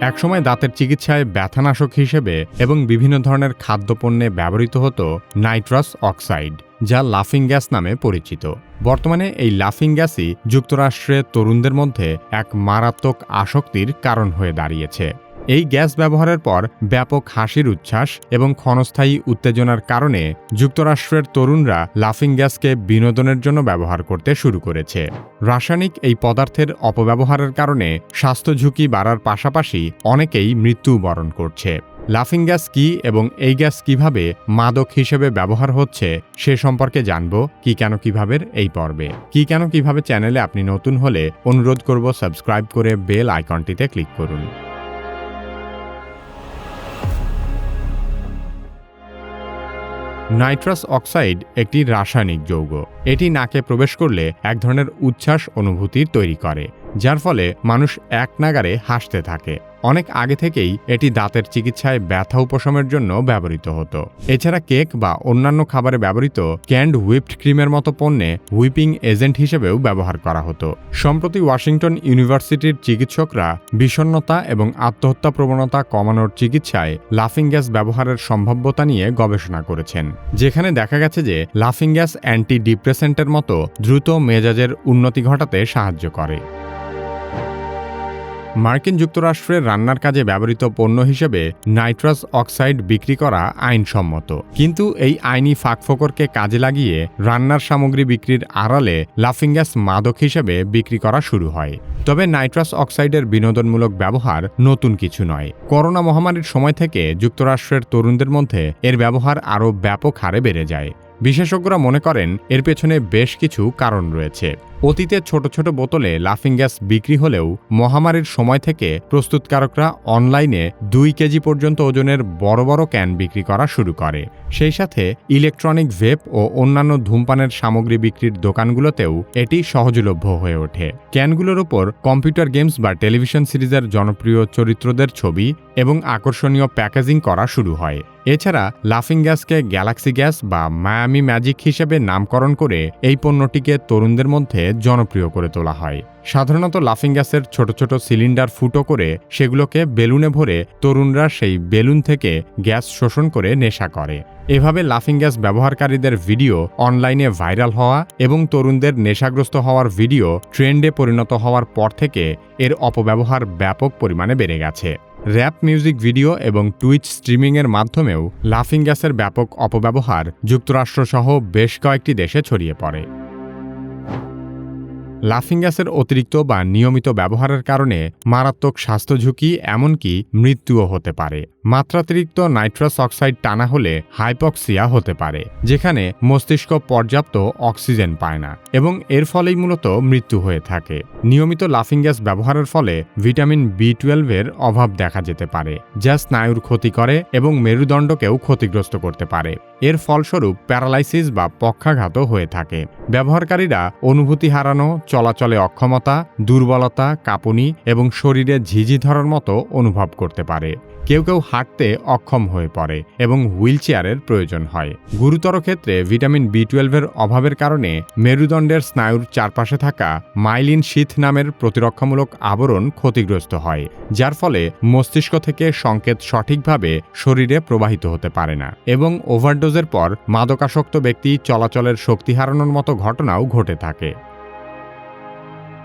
একসময় দাঁতের চিকিৎসায় ব্যথানাশক হিসেবে এবং বিভিন্ন ধরনের খাদ্যপণ্যে ব্যবহৃত হতো নাইট্রাস অক্সাইড, যা লাফিং গ্যাস নামে পরিচিত। বর্তমানে এই লাফিং গ্যাসই যুক্তরাষ্ট্রে তরুণদের মধ্যে এক মারাত্মক আসক্তির কারণ হয়ে দাঁড়িয়েছে। এই গ্যাস ব্যবহারের পর ব্যাপক হাসির উচ্ছ্বাস এবং ক্ষণস্থায়ী উত্তেজনার কারণে যুক্তরাষ্ট্রের তরুণরা লাফিং গ্যাসকে বিনোদনের জন্য ব্যবহার করতে শুরু করেছে। রাসায়নিক এই পদার্থের অপব্যবহারের কারণে স্বাস্থ্য ঝুঁকি বাড়ার পাশাপাশি অনেকেই মৃত্যুবরণ করছে। লাফিং গ্যাস কি এবং এই গ্যাস কীভাবে মাদক হিসেবে ব্যবহার হচ্ছে সে সম্পর্কে জানব কি কেন কীভাবে এই পর্বে। কি কেন কীভাবে চ্যানেলে আপনি নতুন হলে অনুরোধ করব সাবস্ক্রাইব করে বেল আইকনটিতে ক্লিক করুন। নাইট্রাস অক্সাইড একটি রাসায়নিক যৌগ। এটি নাকে প্রবেশ করলে এক ধরনের উচ্ছ্বাস অনুভূতি তৈরি করে, যার ফলে মানুষ এক নাগারে হাসতে থাকে। অনেক আগে থেকেই এটি দাঁতের চিকিৎসায় ব্যথা উপশমের জন্য ব্যবহৃত হতো। এছাড়া কেক বা অন্যান্য খাবারে ব্যবহৃত ক্যান্ড হুইপড ক্রিমের মতো পণ্যে হুইপিং এজেন্ট হিসেবেও ব্যবহার করা হতো। সম্প্রতি ওয়াশিংটন ইউনিভার্সিটির চিকিৎসকরা বিষণ্নতা এবং আত্মহত্যা প্রবণতা কমানোর চিকিৎসায় লাফিং গ্যাস ব্যবহারের সম্ভাব্যতা নিয়ে গবেষণা করেছেন। যেখানে দেখা গেছে যে লাফিং গ্যাস অ্যান্টি ডিপ্রেসেন্টের মতো দ্রুত মেজাজের উন্নতি ঘটাতে সাহায্য করে। মার্কিন যুক্তরাষ্ট্রের রান্নার কাজে ব্যবহৃত পণ্য হিসেবে নাইট্রাস অক্সাইড বিক্রি করা আইনসম্মত। কিন্তু এই আইনি ফাঁকফোকরকে কাজে লাগিয়ে রান্নার সামগ্রী বিক্রির আড়ালে লাফিং গ্যাস মাদক হিসেবে বিক্রি করা শুরু হয়। তবে নাইট্রাস অক্সাইডের বিনোদনমূলক ব্যবহার নতুন কিছু নয়। করোনা মহামারীর সময় থেকে যুক্তরাষ্ট্রের তরুণদের মধ্যে এর ব্যবহার আরও ব্যাপক হারে বেড়ে যায়। বিশেষজ্ঞরা মনে করেন, এর পেছনে বেশ কিছু কারণ রয়েছে। অতীতে ছোট ছোট বোতলে লাফিং গ্যাস বিক্রি হলেও মহামারীর সময় থেকে প্রস্তুতকারকরা অনলাইনে দুই কেজি পর্যন্ত ওজনের বড় বড় ক্যান বিক্রি করা শুরু করে। সেই সাথে ইলেকট্রনিক ভেপ ও অন্যান্য ধূমপানের সামগ্রী বিক্রির দোকানগুলোতেও এটি সহজলভ্য হয়ে ওঠে। ক্যানগুলোর ওপর কম্পিউটার গেমস বা টেলিভিশন সিরিজের জনপ্রিয় চরিত্রদের ছবি এবং আকর্ষণীয় প্যাকেজিং করা শুরু হয়। এছাড়া লাফিং গ্যাসকে গ্যালাক্সি গ্যাস বা মায়ামি ম্যাজিক হিসেবে নামকরণ করে এই পণ্যটিকে তরুণদের মধ্যে জনপ্রিয় করে তোলা হয়। সাধারণত লাফিং গ্যাসের ছোট ছোট সিলিন্ডার ফুটো করে সেগুলোকে বেলুনে ভরে তরুণরা সেই বেলুন থেকে গ্যাস শোষণ করে নেশা করে। এভাবে লাফিং গ্যাস ব্যবহারকারীদের ভিডিও অনলাইনে ভাইরাল হওয়া এবং তরুণদের নেশাগ্রস্ত হওয়ার ভিডিও ট্রেন্ডে পরিণত হওয়ার পর থেকে এর অপব্যবহার ব্যাপক পরিমাণে বেড়ে গেছে। র্যাপ মিউজিক ভিডিও এবং টুইচ স্ট্রিমিংয়ের মাধ্যমেও লাফিং গ্যাসের ব্যাপক অপব্যবহার যুক্তরাষ্ট্রসহ বেশ কয়েকটি দেশে ছড়িয়ে পড়ে। লাফিং গ্যাসের অতিরিক্ত বা নিয়মিত ব্যবহারের কারণে মারাত্মক স্বাস্থ্য ঝুঁকি, এমনকি মৃত্যুও হতে পারে। মাত্রাতিরিক্ত নাইট্রাস অক্সাইড টানা হলে হাইপক্সিয়া হতে পারে, যেখানে মস্তিষ্ক পর্যাপ্ত অক্সিজেন পায় না এবং এর ফলেই মূলত মৃত্যু হয়ে থাকে। নিয়মিত লাফিং গ্যাস ব্যবহারের ফলে ভিটামিন বি টুয়েলভের অভাব দেখা যেতে পারে, যা স্নায়ুর ক্ষতি করে এবং মেরুদণ্ডকেও ক্ষতিগ্রস্ত করতে পারে। এর ফলস্বরূপ প্যারালাইসিস বা পক্ষাঘাতও হয়ে থাকে। ব্যবহারকারীরা অনুভূতি হারানো চলাচলে অক্ষমতা, দুর্বলতা, কাঁপুনি এবং শরীরে ঝিঝি ধরার মতো অনুভব করতে পারে। কেউ কেউ হাঁটতে অক্ষম হয়ে পড়ে এবং হুইল চেয়ারের প্রয়োজন হয়। গুরুতর ক্ষেত্রে ভিটামিন বি টুয়েলভের অভাবের কারণে মেরুদণ্ডের স্নায়ুর চারপাশে থাকা মাইলিন শীত নামের প্রতিরক্ষামূলক আবরণ ক্ষতিগ্রস্ত হয়, যার ফলে মস্তিষ্ক থেকে সংকেত সঠিকভাবে শরীরে প্রবাহিত হতে পারে না এবং ওভারডোজের পর মাদকাসক্ত ব্যক্তি চলাচলের শক্তি হারানোর মতো ঘটনাও ঘটে থাকে।